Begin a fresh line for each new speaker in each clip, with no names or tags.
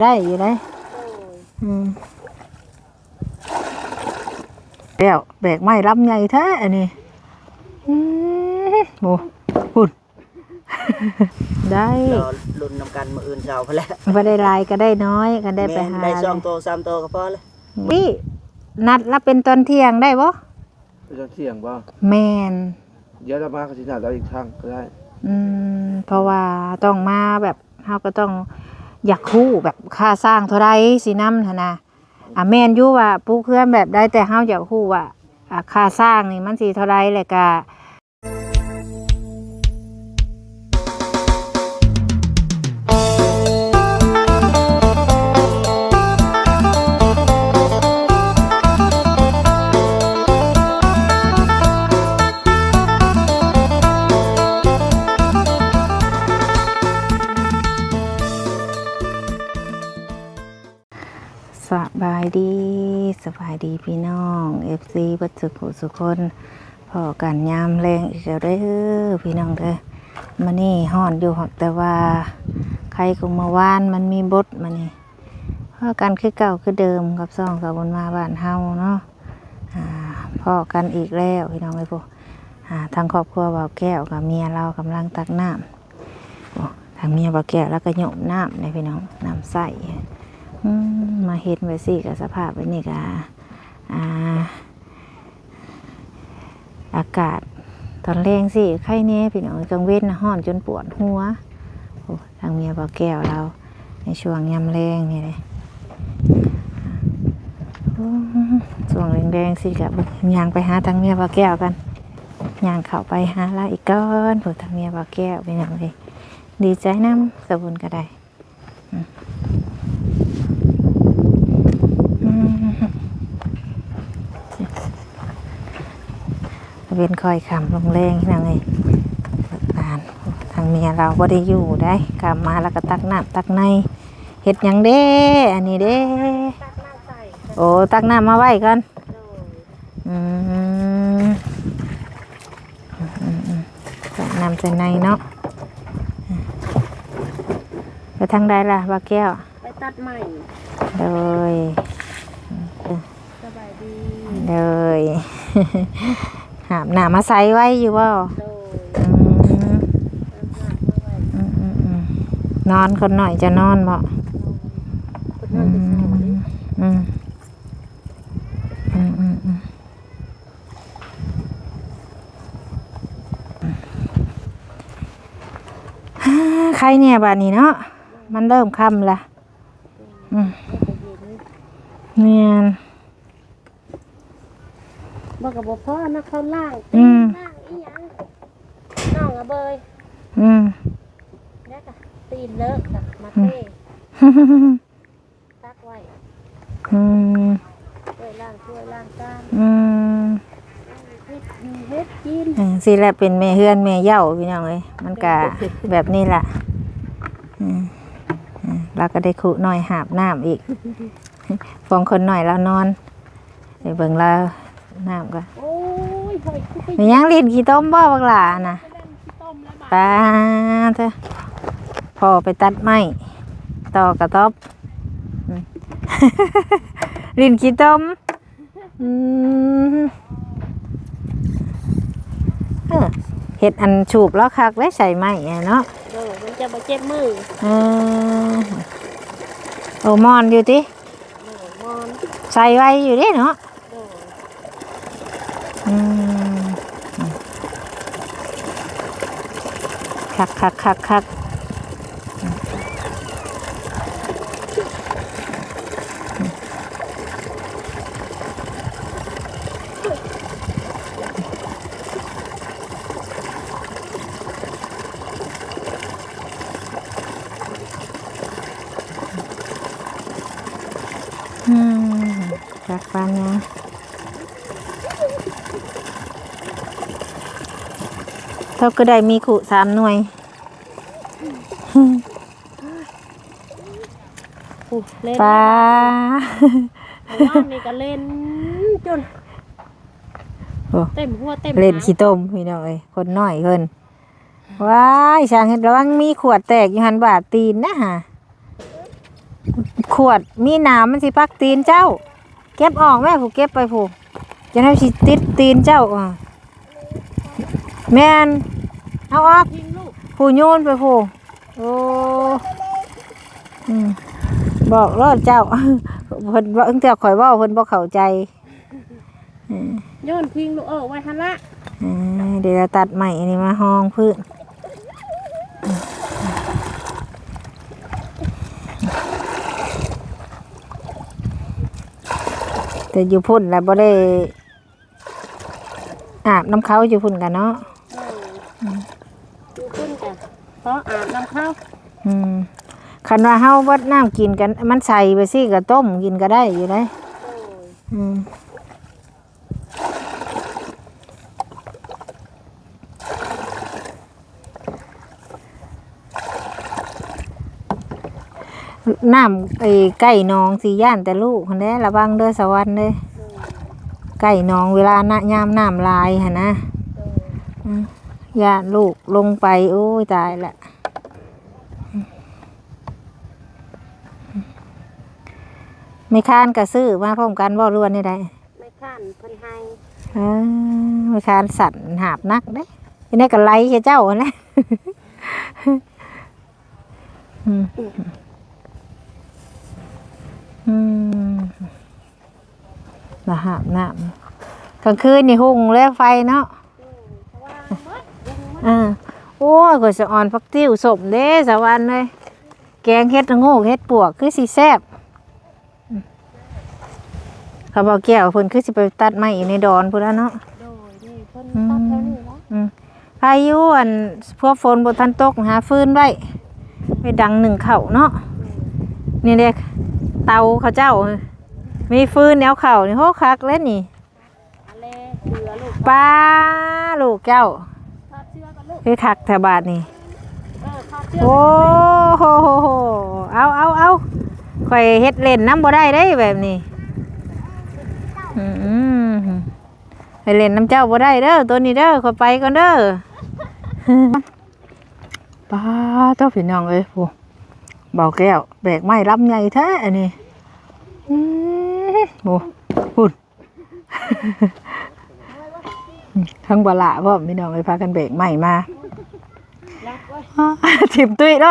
ได้อยู่ได้
โอ้ย
อืมแล้วแบกไม้รับไงแท้อันนี้อืมโอ้หุ่น ได้
รอรุ่นนำกันมืออื่นเช้าพอแล้ว
บ่ได้หลายก็ได้น้อยก็ได้ไป
แม่น
หา
ได้สองโตสามโตก็พอเลย
นี่นัดรับเป็นตอนเที่ยงได้บ่
ไปจนเที่ยงบ่
แม่น
เดี๋ยวเรามาก็สิถามเราอีกครั้งก็ได้
อืมเพราะว่าต้องมาแบบเฮาก็ต้อง อยากคู่แบบค่าสร้างเท่าไรสีน้ำธนนะอะแม่นอยู่ว่าปูเคลื่อนแบบได้แต่เฮาอยากคู่ว่าอ่าค่าสร้างนี่มันสีเท่าไรแหละกะายดีพี่น้อง FC เบัดสุขสุขคนพอกันยามแรงอีกแล้วเด้อพี่น้องเด้อมานี่ฮ้อนอยู่แต่ว่าใครคงมาว่านมันมีบทมานี่พอกันคือเก่าคือเดิมกับซองกับบนมาบ้านเฮาเนาะอ่าพอกันอีกแล้วพี่น้องไอ้พวกทางครอบครัวบ่าวแก้วกับเมียเรากำลังตักน้ำทางเมียบ่าวแก้วแล้วก็โยมน้ำในพี่น้องน้ำใสมมาเห็นไว้สิกับสภาพไว้นี่กะ อากาศตอนแรงสิไข้เนี้พี่น้องกลางเว้นะห้อนจนปวดหัวโอ้ทางเมียบ่แก้วเรา ในช่วงยามแรงนี่เลยช่วงแรงๆสิกับยางไปหาทางเมียบ่แก้วกันยางเข้าไปหาเราอีกก้อนผูทางเมียบ่แก้วเป็นอย่างไรดีใจน้ำสบุนก็ได้ เป็นคอยขำลงแรงที่นั่งไงอ่านทางเมียเราบ่ได้อยู่ได้กลับมาแล้วก็ตักน้ำตักในเห็ดหยังเด้ อันนี้เด้
ตักน้ำใส่
โอ้ตักน้ำมาไว้กัน
โดย
อืมอืมอืมอืมตักน้ำใส่ในเนาะไปทางใดล่ะบาแก้ว
ไปตัดใหม่
เลย
สบายดี
เลย หามหนามาใส่ไว้อยู่บ่
โดย
อืม
น้ำหนักเมื่อไหร่
อืมอืมอืมนอนคนหน่อยจะนอนบ่
คุณ
อื
นั่นจะใส่วันนี้
มอืมอืมอืมอืมฮ่าใครเนี่ยบ้านนี้เนาะมันเริ่มค่ำละอืม
ไม่ไปเย็น
เนียน
บอกกับพ่อนะเขาล่าง
อืม
ล่างอีหยังน้องอะเบย
อืม
เนี่ยกะตีนเลิกกะมาเต้ตักไว้
อืม
ช่วยล่างช่วยล่างจาน
อืม
เฮ็ดมีเฮ็ดกิน
อืมสิแหละเป็นแม่เฮือนแม่เหย้าพี่น้องเอ้ยมันกะแบบนี้แหละอืมอืมเราก็ได้ขุหน่อยหาบน้ำอีกฟองคนหน่อยแล้วนอนไปเบิ่งแล้ว น้ำก็
โอ้ยเฮ้ยคือไป
มียังลิ้นขี้ต้มบ่บักหลาน่ะ
เล่นขี้ต้มแล้วบาด
ป้าเถอะพอไปตัดไม้ต่อกระต๊อบอืม ลิ้นขี้ต้มอืมเออเห็ดอันฉูบแล้วคักได้ใส่ไม้อะเนาะ
โดยมันจะมาเจ็บมือ
เออโอ้มอนอยู่ติ
โดยมอน
ใส่ไว้อยู่ดิเนาะ
โดย
อืม คักคักคักคักอืมคักปานยังเท่าก็ได้มีขู่สามหน่วย
อู้เล่น
ปลา
เพราะว่านี่ก็เล่นจน
โอ้
เต็มหัวเต็ม
เล่น
หาง
ขี้ต้มพี่น้องเอ้ยคนน้อยเพิ่นว้ายช่างเห็ดระวังมีขวดแตกอยู่หันบาดตีนนะฮะขวดมีหนามมันสิปักตีนเจ้า เก็บออกแม่ผู้เก็บไปผู้จะให้สิติดตีนเจ้าอะแม่นเอาออก
ยิงลูก
ผู้โยนไปผู้โอ้อืม บอกรอดเจ้าเพิ่นว่าเอิ้งแต่ข่อยเว่าเพิ่นบ่เข้าใจ
โยนพิงลูกเออไว้หันละ
อ่าเดี๋ยวจะตัดใหม่อันนี้มาห้องพื้นแต่อยู่พุ่นแล้วบ่ได้อาบน้ำเขาอยู่พุ่นกันเนาะ
เออดูขึ้นกันเพราะอาบน้ำเข้า
อืม คันว่าเฮาวัดน้ำกินกัน มันใส่ไปสิก็ต้มกินก็ได้อยู่ได้
โอ้ย
อืมน้ำไอ้ไก่นองสีย่านแต่ลูกคนนี้ระวังเด้อสวรรค์เด้อ
เออ
ไก่นองเวลานะยามน้ำลายหั่นนะ
เออ
ย่านลูกลงไป โอ้ยตายละ ไม่ค้านกระซื้อมาพร้อมกันบ่ล้วนนี่ได้
ไม่ขั้นเพิ่นให้
อ่าไม่ค้านสั่นหาบนักเด้อันนี้ก็ไล่เจ้าหั่นแหละ อืมอืมมาหาบน้ำกลางคืนนี่หุ่งแล้วไฟเนาะ
เพราะว่าเบิดยังมัน
อ่าโอ้ยก็สะอ่อนพักติ้วสมเด้สะวันเลย แกงเฮ็ดละโงกเฮ็ดปวกคือสิแซ่บอืม เขาบอกแก้วเพิ่นคือสิไปตัดไม้อยู่ในดอนพุ่นแล้วเนาะ
โดยนี่เพิ่นตัดแถวนี้แล้ว
อืมพายุอันพวกฝนบ่ทันตกหาฟืนไว้ไปดังหนึ่งเข้าวเนาะนี่เด้เตาเขาเจ้า มีฟืนแนวเข่านี่โหคักเล่นนี่
อันแลเสือลูก
ป้าลูกเจ้า
ทอดเชือกันลูก
คือคักแถวบาทนี่
เออทอดเชือ
โอ้โหโหโหเอาเอาเอาข่อยเฮ็ดเล่นน้ำบ่ได้ได้แบบนี้ อืมไปเล่นน้ำเจ้าบ่ได้เด้อตัวนี้เด้อขอยไปก่อนเด้อป้าเจ้าพี่น้องเอ้ยผู้เบาแก้วแบกไม้ลำใหญ่แท้อันนี้โอ้พุ่นทั้งบละพ่อมพี่น้องไปพากันแบกไม้มา
รักไว้
ทิมตุ้ยร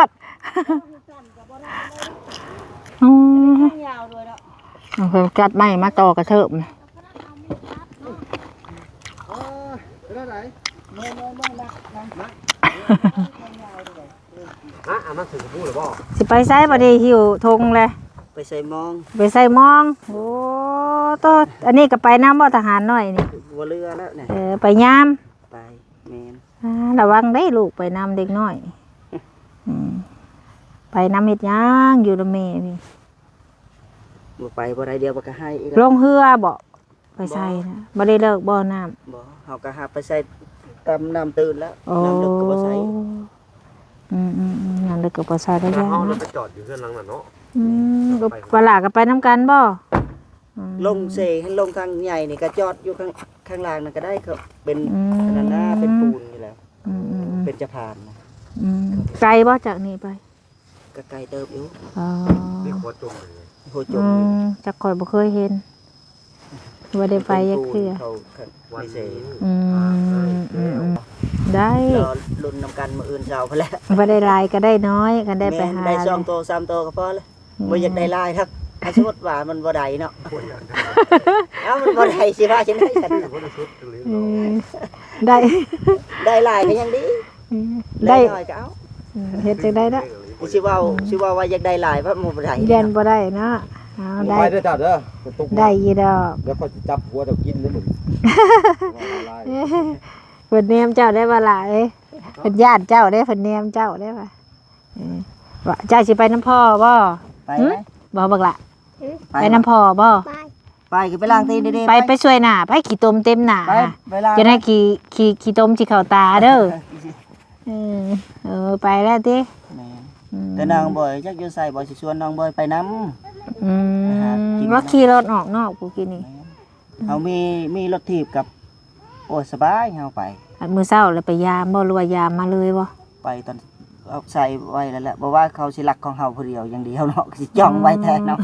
อืม
ข้างยาวด้
อ เพิ่นกัดไม้มาต่อกระเทิบ
อะอะมันถึงพูดหรือเปล่า
สิไปไสบ่ได้หิวธงเลย
ไปใส่มอง
ไปใส่มอง โอ้โตอันนี้ก็ไปน้ำบ่ทหารน้อยนี่
วัวเรือแล้วเนี่ย
เออไปยาม
ไปแมน
อ่าระวังได้ลูกไปน้ำเด็กน้อยไปน้ำเฮ็ดย่างอยู่ละเมพี่
บ่ไปบ่ได้เดียวบ่ก็ให้อีก
ลงเรือบ่ไปใส่นะบ่ได้เลิกบ่น้ำ
บ่เฮาก็หาไปใส่ตามน้ำตื่นแล้ว
โอ้
น้ำลึกก็บ่ใส่
อืมอืมอืมน้ำลึกก็บ่ใส่ได้
แล้ว
ยัง
เขาเรา
เนาะ
ไปจอดอยู่เพื่อนหลังน่ะเนาะ
อืมก็ปลาก็ไปน้ำกันบ่อืม
ลงเสให้ลงทางใหญ่นี่ก็จอดอยู่ข้างข้างล่างนั่นก็ได้ครับเป็น
อืม
อันนั้นนะเป็นปูนอยู่แล้ว
อืมอืมอืม
เป็นจะผ่านนะ
อืมไกลบ่จากนี้ไป
ก็ไกลเติบอยู่
อ๋อ
นี่ขวดจมเลย
โหจ
อื
มอยู่
มจักข่อยบ่เคยเห็นบ่ได้ไปยักเทื่อ
เขาข้าง
วัน
ไม่เส
นี้
อืมอืมอืมได้
รอลุ้นนำกันมื้ออื่นเช้าพอแล้ว
บ่ได้หลายก็ได้น้อยก็ได้ไป
แม่น
หา
ได้
เลย
สองโตสามโตก็พอแล้วบ่อยากได้หลายครับถ้าสมมุติว่ามันบ่ได้เนาะเอ้ามันบ่ได้สิว่าจังได๋กัน
คนละชุดตรงนี้
เอ
เนาะ
อได้
ได้หลายก็ยังดี
ได้
น้อยก็เอา
อืมเฮ็ดจังได้ละ
สิเว้าสิเว่าว่าอยากได้หลายว่ามันบ่ได้
เรียนบ่ได้เนาะเอาได้
ไปเด้อจ้าเด้อฝนตก
ได้อยีดอก
เดี๋ยวเขาจะจับหัวเดี๋ยวกินเลยมึง
เพิ่นเนมเจ้าได้บ่ล่ะเอ้ยเพิ่นญาติเจ้าได้เพิ่นเนมเจ้าได้ป่ะเออว่าเจ้าสิไปน้ำพ่อบ่
ไปไหม
บ่บักละไปน้ำพ่อบ่
ไปคือไปล้างตีนดีๆ
ไปไปช่วยหน้าไปขี่ตมเต็มหน้า
ไปไปล้าง
จะได้ขี่ขี่ขี่ตมสิเข้าตาเด้อเออเออไปแล้วติ
แม่น
อืม
แต่นางบ่อยจักอยู่ใส่บ่สิชวนน้องบ่อยไปนำ
อืม
ไปหากิน
ว่าขี่รถออกนอกกูกินนี่
เฮามีมีรถถีบกับ โอ้ยสบายเฮาไป
อันมื้อเช้าแล้วไปยามบ่หรือว่ายามมาเลยบ่
ไปตอนเอาใส่ไว้แล้วแหละบ่ว่าเขาสิรักของเฮาผู้เดียวอย่างเดียวเนาะสิจ้องไว้แทนเนาะ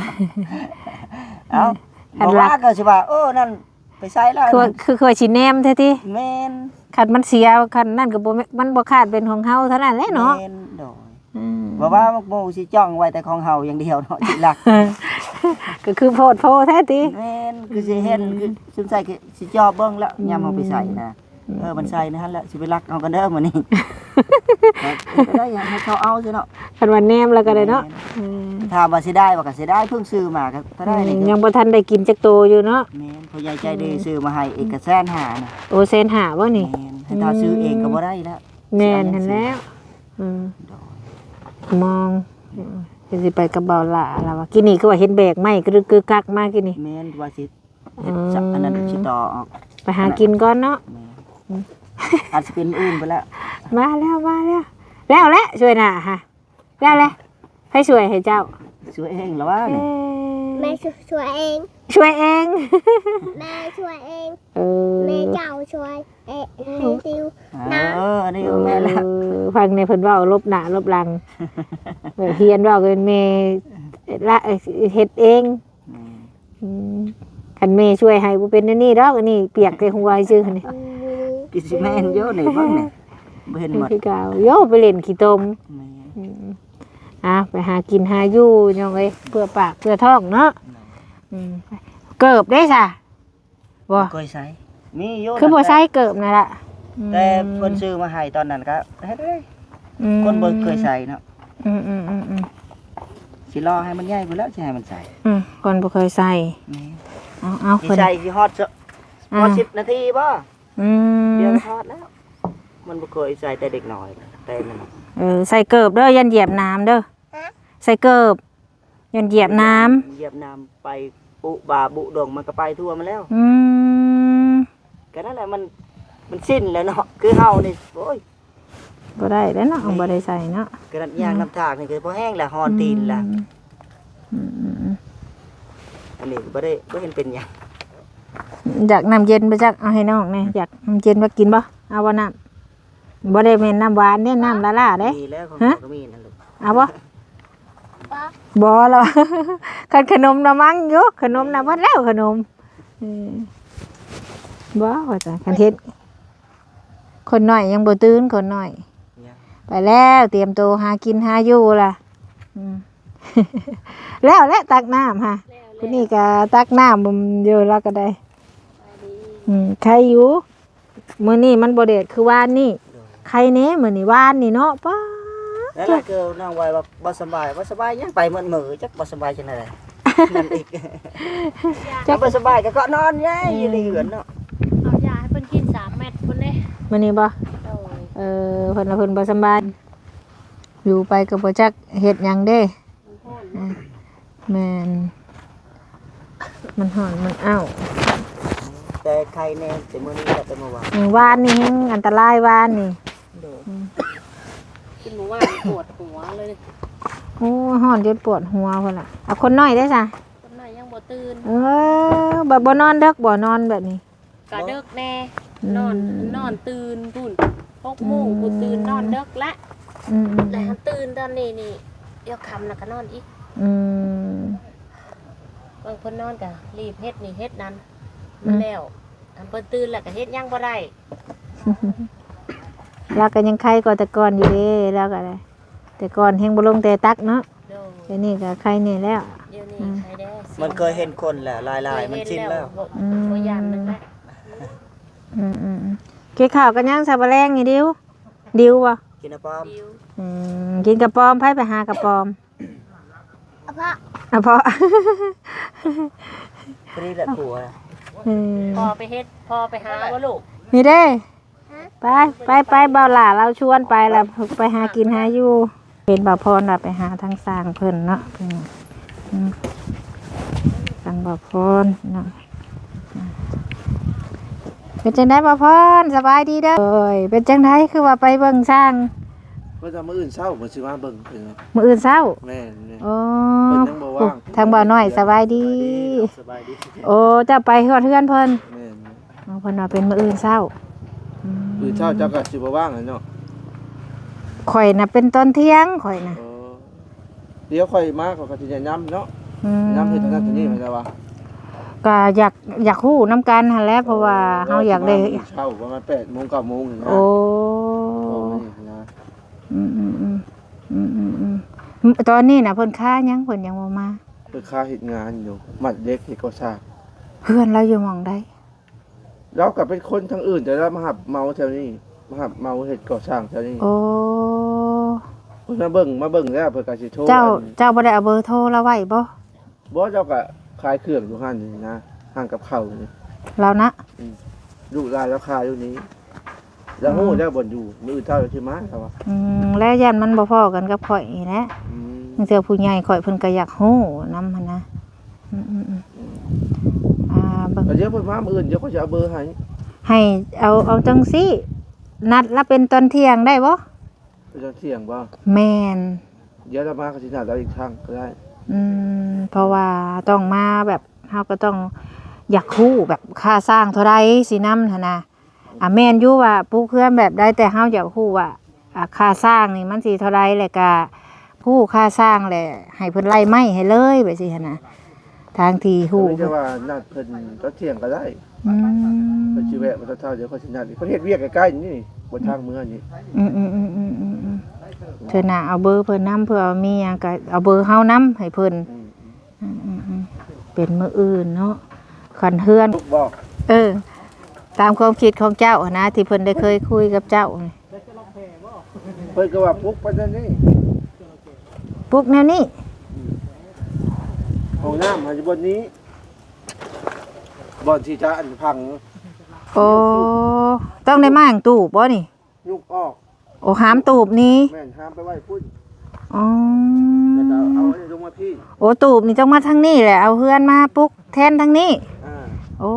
เอ้า
อัน
บ่
รั
ว่ากก็สิว่าเออนั่นไปใส่แล้ว
คือว่าคือคือว่าสิแนมแท้ติ
แม่น
คันมันเสียคันนั่นก็บ่แม่นมันบ่คาดเป็นของเฮาเท่านั้นแหละเนาะ
แม่นโดย
อืม
บ่ว่าหมู่สิจ้องไว้แต่ของเฮาอย่างเดียวเนาะสิรัก
ก็คือโพดโพแท้ติ
แม่นคือสิเห็นคือสนใจคือสิจอเบิ่งแล้วยามเอาไปใส่นะเออมันใส่นะฮะแล้วสิไปรักเอากันเด้อมื้อนี้ก็ได้อยากให้เขาเอาซิเนาะ
คันว่าแนมแล้วก็ได้เนาะอืม
ถามว่าสิได้บ่ก็สิได้เพิ่งซื้อมาก็ก็ได้นี่
ยังบ่ทันได้กินจักโตอยู่เนาะ
แม่นพ่อใหญ่ใจดีซื้อมาให้เอกแสนหานะ
โอเซนหาบ่นี่
แม่นให้ถ้าซื้อเองก็บ่ได้แล้ว
แม่นหั่นแล้วอืม มองจะสิไปกับเบาหล่าแล้วว่ากินนี่คือว่าเห็นแบกไม้กรึกกึกกักมากกินนี่
แม่นว่าสิเฮ็ดจักอันนั้นสิต่อออก
ไปหากินก่อนเนาะ
แม่นอาจสิเป็นอื่นไปแล้ว
มาแล้วมาแล้วแล้วแหละช่วยหน่ะฮะแล้วแหละให้ช่วยให้เจ้า
ซื้อเองแล้วว่า
เอ้
นี่
ย
แม่ช่วยเอง
ช่วยเอง
แม่ช่วยเอง
เออ
แม่เจ้าช่วย เอ๊ะให้ติว
เอออันนี้เอาแม่นแล้ว
เออฟังในเพิ่นเว้าลบหน้าลบหลังแบบเฮียนเว้ากันแม่ละเฮ็ดเอง
แม่น
อืมคันแม่ช่วยให้บ่เป็นอันนี้ดอกอันนี้เปียกใส่หัวซื่อๆนี่
อืม
กิสิแม่นเยอะนี่เบิ่งนี่บ่เห็นหมด
พี่กาวโยไปเล่นขี้ตม
แม่น
อืมอะไปหากินหาอยู่ยองเอ้ยเพื่อปากเพื่อท้องเนาะอืมเกิบได้ซะบ่
เคยใช้มีอยู่
คือบ่ใช้เกิบนั่นล่ะ
แต่เพิ่นซื้อมาให้ตอนนั้นก็เฮ็ดได้
อืม
คนบ่เคยใส่เนาะ
อืมอืมอืมอืม
สิรอให้มันใหญ่พุ่นแล้วสิให้มันใส่
อืมคนบ่เคยใส่
แม่น
เอาเอา
สิ
เพิ่น
ใส่สิฮอดซะฮ
อ่า
อด10นาทีบ่
อืม
เดี๋ยวฮอดแล้ว มันบ่เคยใส่แต่เด็กน้อยแต่นั่นน่ะ
เออใส่เกิบเด้อยันเหยียบน้ำเด้อ ใส่เกิบยันเหยียบน้ำ
เหยียบน้ำไปปุบาบุดงมันก็ไปทั่วมาแล้ว
อืม
ก็นั่นแหละมันมันสิ้นแล้วเนาะคือเฮานี่โอ้ย
บ่ได้แล้วเนาะบ่ได้ใส่เนาะ
กระดันยางน้ำทางนี่คือพอแห้งแล้วฮอนตีนแล้ว
อืมอืมอืม
อันนี้บ่ได้บ่เห็นเป็นหยัง
อยากน้ำเย็นไปจักเอาให้น้องนี่อยากน้ำเย็นมากินบ่เอาบ่น้ำบ่ได้แม่นน้ำหวานเด้น้ำละลาเด้
ดีแล้วของ
ฮะ
เขาก็มีนั่นลูก
เอาบ่ บ่แล้วคันขนมน่ะมั้งอยู่ขนมน่ะหมดแล้วขนมเออบ่ว่าจ้ะคันเฮ็ดคนน้อยยังบ่ตื่นคนน้อย
เนี่ย
ไปแล้วเตรียมตัวหากินหาอยู่ล่ะอืมแล้วและตักน้ำฮะคนนี้ก็ตักน้ำบ่มเยอะแล้วก็ได้อืมใครอยู่มื้อนี้มันบ่เด็ดคือวานนี่ใครเน่มื้อนี้วานนี่เนาะป้า
นั่นแหละคือน้องไว้ว่าบ่สบายบ่สบายยังไปมื้อมือจักบ่สบายจังได๋นั่นอีกจักบ่สบายก็ก็นอนแย่อยู่ในเหือนเนาะ
เอายาให้เพิ่นกินสามเม็ดเพิ่นเด้
มื้อนี้บ่
โดย
เออเพิ่นว่าเพิ่นบ่สำบายอยู่ไปก็บ่จักเฮ็ดหยังเด้
มันพ่น
แม่นมันหอนมันอ้าว
แต่ใครแน่แต่มื้อนี้ก็แต่เมื่อวาน
อืมวานนี่แฮงอันตรายวานนี่
กินหมูว่านปวดหัวเลย
โอ้หอนจนปวดหัวพุ่นล่ะเอาคนน้อยได้ซะ
คนไหนยังบ่ตื่น
เออแบบบ่นอนเด็กบ่นอนแบบนี้
กะเดึกแน่
อืม
นอนนอนตื่นพุ่นหกโมงกูตื่นนอนเดึกละ
อืมอืม
แต่หันตื่นตอนนี้นี่เดี๋ยวคำน่ะก็นอนอีก
อืม
บางคนนอนก็รีบเฮ็ดนี่เฮ็ดนั้น
อืม
แล้วอันเพิ่นตื่นแล้วก็เฮ็ดหยังบ่ได้
แล้วก็ยังไข้กว่าแต่ก่อนอยู่เด้แล้วก็ได้แต่ก่อนแฮงบ่ลงแต่ตักเนาะ
โดย
เดี๋ยวนี้ก็ไข้นี่แล้ว
เดี๋ยวนี้
อืม
ใครได้
มันเคยเห็นคนแหละลายๆมันชินแล้ว
บ่
อืม
บ่ยานนึงละ
อืมอืมอืมกินข้าวกันยังซาบะแรงนี่ดิว ดิวบ่
กินนะป้อม
ดิว
อืมกินกระปอมไผไปหากระปอม
เอาพ่อ
อะเพราะ
พอดีแหละผัว
อืม
พอไปเฮ็ดพอไปหาบ่ลูก
นี่เด้ ไปไปไปเบาหล่าเราชวนไปแล้วไปหากินหาอยู่เห็นบ่าวพรน่ะไปหาทางสร้างเพิ่นเนาะเพิ่นอืมทางบ่าวพรเนาะอืมเป็นจังได๋บ่าวพรสบายดีเด้อเอ้ยเป็นจังไดคือว่าไปเบิ่งสร้าง
เพิ่นจะมื้ออื่นเช้าเพิ่นสิมาเบิ่งเพิ่น
มื้ออื่นเช้า
แม่นแม่น
โอ้
เพิ่นยังบ่ว่าง
ทางบ่าวน้อยสบายดี
สบายดี
โอ้เจะไปฮอดเฮือนเพิ่น
แม่น
อ๋อเพิ่นว่าเป็นมื้ออื่นเช้า อืม
มื้อเช้าเจ้าก็สิบ่ว่างอะเนาะ
ข่อยน่ะเป็นตอนเที่ยงข่อยน่ะ
เออเดี๋ยวค่อยมาเขาก็สิจะย้ำเนาะ
อืม
ย้ำเฮ็ดอันนั้นตัวนี้มันจะว่า
ก็อยากอยากฮู้นํกันหั่นแหละเพราะว่าเฮาอยากได้
เช้าประมาณ8โมง9โมงนี่นะ
โอ้
โอ้นี่นะ
อืมอืมอืมอืมอืมอืมตอนนี้น่ะเพิ่นค้ายังเพิ่นยังบ่มา
เพิ่นค่าเฮ็ดงานอยู่มัดเด็กเฮ็ดก่อสร้าง
เพื่อนเราอยู่หม่องใด
เราก็เป็นคนทางอื่นแต่เรามาหับเมาแถวนี้มาหับเมาเฮ็ดก่อสร้างแถวนี้
โอ้
เพิ่นมาเบิ่งมาเบิ่งแล้วเพิ่นก็สิโทร
เจ้า
อัน
เจ้าบ่ได้เอาเบอร์โทรเราไว้บ่
บ่เจ้าก็ขายเครื่องอยู่ห้านนี่นะห้างกับข้าวนี่
เรานะ
ลูกหลานแล้วขายอยู่นี้ แล้วฮู้แล้วบ่อยู่มื้อเท่าสิมาครับว่า
อืมแล้วยันมันบ่พอกันกับข่อยนี่แหละ
อืม
บางเทื่อผู้ใหญ่ข่อยเพิ่นก็อยากฮู้นำหั่นนะอืมอืมอืมอ่า เบิ่ง
แล้วเดี๋ยวเพิ่นมามื้ออื่นเดี๋ยวเขาจะเอาเบอร์ให้
ให้เอาเอาจังซี่ นัดละเป็นตอนเที่ยงได้บ่
เพิ่นจะเที่ยงบ่
แม่น
เดี๋ยวเรามาเขาสินัดเราอีกครั้งก็ได้
อืมเพราะว่าต้องมาแบบเฮาก็ต้องอยากฮู้แบบค่าสร้างเท่าใดสินำหั่นนะอะแม่นอยู่ว่าปลูกเพื่อนแบบใดแต่เฮาอยากฮู้ว่าอะค่าสร้างนี่มันสิเท่าใดแหละก็ผู้ค่าสร้างแหละให้เพิ่นไล่ไม้ให้เลยแบบสิหั่นนะ ทางที่ฮู้
หรือจะว่านัดเพิ่นตอนเที่ยงก็ได้
อืม
เพิ่นสิแวะมาตอนเช้าเดี๋ยวเขาสินัดอีกเพิ่นเฮ็ดเวียกใกล้ๆนี่บนทางเมืองนี่
อืมอืมอืมอืมอืมอืมเธอน่ะเอาเบอร์เพิ่นนํเพื่อมีหยังก็เอาเบอร์เฮานํให้เพิ่น
อืม
อืมอืมอืมเป็นมื้ออื่นเนาะคันเฮือน
ลูกบอก
เออ ตามความคิดของเจ้าอะนะ ที่เพิ่นได้เคยคุยกับเจ้านี่
เพิ่นก็ว่าปุ๊กไปนั่นนี่
ปลุกแนวนี้
ห้องน้ำมันอยู่บนนี้บ่อนที่จะอันพัง
โอ้ต้องได้มาหยังตูบบ่นี่
ยุกออก
โอ้หามตูบนี้
แม่นห้ามไปไว้พุ่น
อ๋อ
แล้วก็เอาอันนี้ลงมาพี่
โอ้ตูบนี่ต้องมาทางนี้แหละเอาเฮือนมาปลุกแทนทางนี้
อ่า
โอ้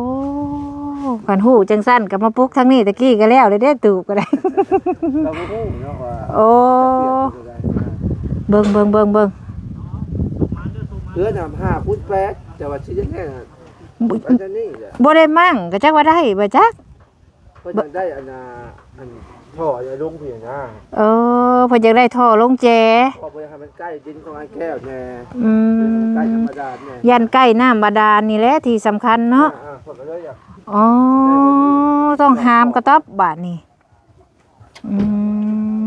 ขันหูจังสั้นก็มาปลุกทางนี้ตะกี้ก็แล้วเลยได้ตูบก็ได้
เราก็รู้เนาะว่า
โอ้
จะเปลี่ยนเป็นอะไรอ่า
เบิ่งเบิ่งเบิ่งเบิ่ง
เรือน้ำห้าพุ่นแปดแต่ว่าชิ้นแรกน่ะไปทางนี้แหละ
บ่ได้มั่งก็จักว่าได้บ่จัก
เพิ่นจะได้อันน่ะอันท่ออย่าลงเพียงนะ
เออเพิ่นอยากได้ท่อลงแจ
เพอไปให้มันใกล้ดินของไอ้แก้วแน่
อื
ใกล้ธร
ม
รมดาแน่
ยันใกล้น้ำบาดาลนี่แหละที่สำคัญเนาะ
อ่าๆเพิ่นก็เลยอยาก
อ๋อต้องหามกระต๊อบบาดนี่อื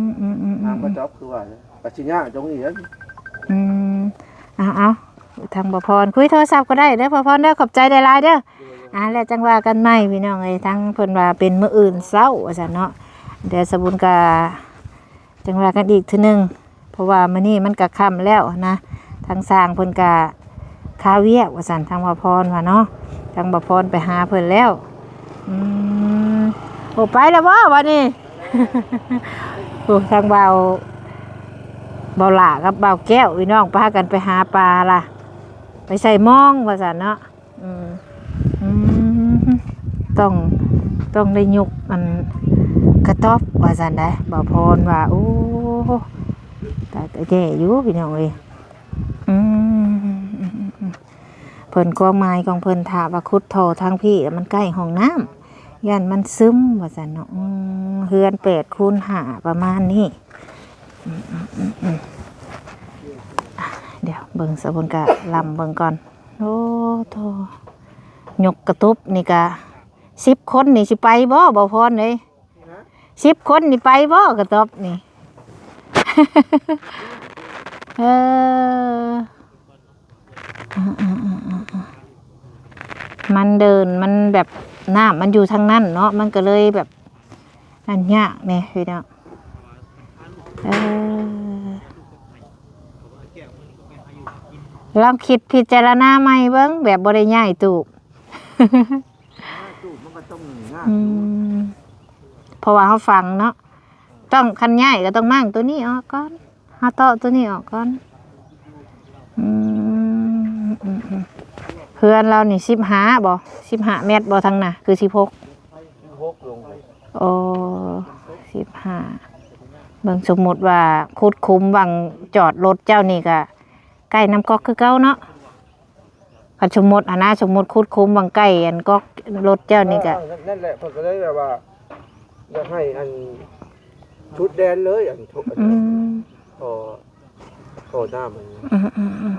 มอืมอืมอื
น้ำกระจอบคือว่าปัจจิญญาตรงนี้เด้อ
อืมเอาเอา ทางบพรคุยโทรศัพท์ก็ได้เด้อพพรเด้อขอบใจได้หลายๆเด้ออ่าแล้วจังว่ากันใหม่พี่น้องเอ้ยทั้งเพิ่นว่าเป็นมื้ออื่นเช้าว่าซั่นเนาะเดี๋ยวสบุญกาจังว่ากันอีกทีหนึงเพราะว่ามื้อนี้มันก็ค่ำแล้วนะทางสร้างเพิ่นก็คาเวียกว่าซั่นทางบพรว่าเนาะทางบพรไปหาเพิ่นแล้วอืมโอ้ไปแล้วบ่วันนี้โอ้ทางเบาเบาหล่ากับเบาแก้วพี่น้องพากันไปหาปลาล่ะ ไปใส่มองว่าสันเนาะต้องต้องได้ยกมันกระต๊อบว่าสันได้เบาพรว่าโอ้แต่แต่แย่อยู่พี่น้องเอ้ยเพิ่นก็ไม้ของเพิ่นถาวาคุดโทอทางพี่มันใกล้ห้องน้ำยันมันซึมว่าซั่นเนาะเฮือนแปดคูณหาประมาณนี้อืมอืมอืมอืมอะ เบิ่งสะบนกะลำเบิ่งก่อน โอ้โทยกกระตุบนี่กะสิบคนนี่สิไปบ่บ่พรเลยสิบคนนี่ไปบ่กระตบนี่ เออมันเดินมันแบบหน้ำมันอยู่ทางนั้นเนาะมันก็เลยแบบนั่นยากเนี่ยพี่น้องเออ ลองคิดพิจารณาใหม่เบิ้งแบบบริย่ายตูบ
ตู้มันก็ต้องง่าย
อืมเพราะว่าเขาฟังเนาะต้องคันย่ายก็ต้องมั่งตัวนี้ออกก่อนฮาโตะตัวนี้ออกก่อนอืมอืมอืมเพื่อนเรานี่สิบหาบ่สิบหาเมตรบ่ทางน่ะ คือสิบหก
หกลงไป
โอ้สิบห้าเบิ่งสมมุติว่าคุดคุ้มวังจอดรถเจ้านี่ก็ ใกล้น้ำก๊อกคือเก้าเนาะคันสมมุติอะนะสมมุติคุดคุ้มวังใกล้อันก๊อกรถเจ้านี่ก็
นั่นแหละเพิ่นก็เลยแบบว่าอยากให้อันชุดแดนเลยอันทุกอัน
อืม
พอพอหน้ามัน
อืมอืมอืม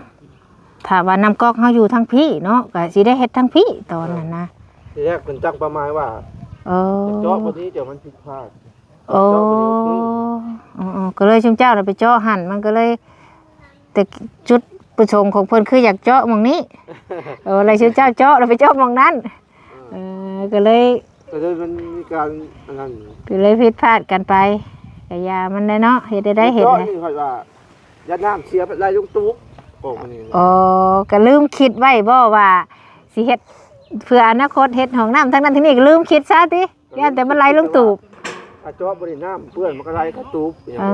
ถ้าว่าน้ำก๊อกเฮาอยู่ทางพี่เนาะก็สิได้เฮ็ดทางพี่ตอนนั้นนะ
ทีแรกมันตั้งประมาณว่า
เออ
เจาะวันนี้เดี๋ยวมันผิดพลาด
โอ้อ๋อๆก็เลยชุมเจ้าน่ะไปเจาะหั่นมันก็เลย แต่จุดประสงค์ของเพิ่นคืออยากเจาะหมองนี้เอออะไรชุมเจ้าเจาะแล้วไปเจาะหมองนั้นเออก็เลย
แต่เลยมันมีการอันนั้น
ก็เลยผิดพลาดกันไปก็อยามันได้เนาะเฮ็ดได้ได้เห็น
จาะ
นะ
นี่ค่อยว่ายัดน้ำเสียบลายลุงตุ๊กโอ้มันนี่
อ๋อก็ลืมคิดไว้บ่ว่าสิเฮ็ดเพื่ออนาคตเฮ็ดห้องน้ำทั้งนั้นทั้งนี้ก็ลืมคิดซะติย่านแต่มันไหลลงตูบ
ถ้าเจาะบริน้ำเปื้อนมันก็ไหลเข้าตูบอย่าง
เอ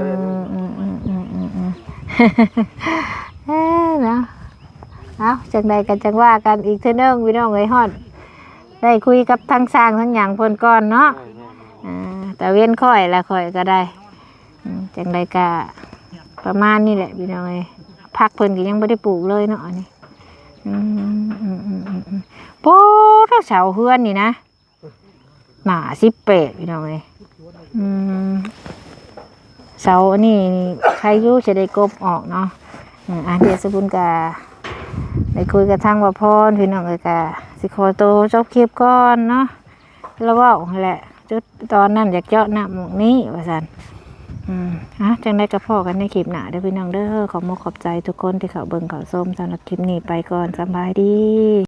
นี้
เอ้อเนาะเอาจังใดกันจังว่ากันอีกเทื่อนึงพี่น้องเอ้ยฮอดได้คุยกับทั้งสร้างทั้งหยังเพิ่นก่อนเนาะอ่าแต่เว้นค่อยละค่อยก็ได้อืมจังใดก็ประมาณนี้แหละพี่น้องเอ้ยพักเพิ่นก็ยังบ่ได้ปลูกเลยเนาะอันนี้อืมอืมอืมอืมอืมโป้ถ้าเสาเฮือนนี่นะหนาสิเปดพี่น้องเอ้ยอืม เสาอันนี้ใครยุ่จะได้กบออกเนาะอันเดียสบุญกาได้คุยกับทางว่าพรพี่น้องกาสิขอโตจบคลิปก่อนเนาะแล้วเว่าหั่นแหละจุดตอนนั้นอยากเจาะหน้าหมองนี้ว่าสันอืมฮะจังได้กับพ่อกันในคลิปหน้าเด้อพี่น้องเด้อขอมขอบใจทุกคนที่เขาเบิ่งเขาส้มสำหรับคลิปนี้ไปก่อนสบายดี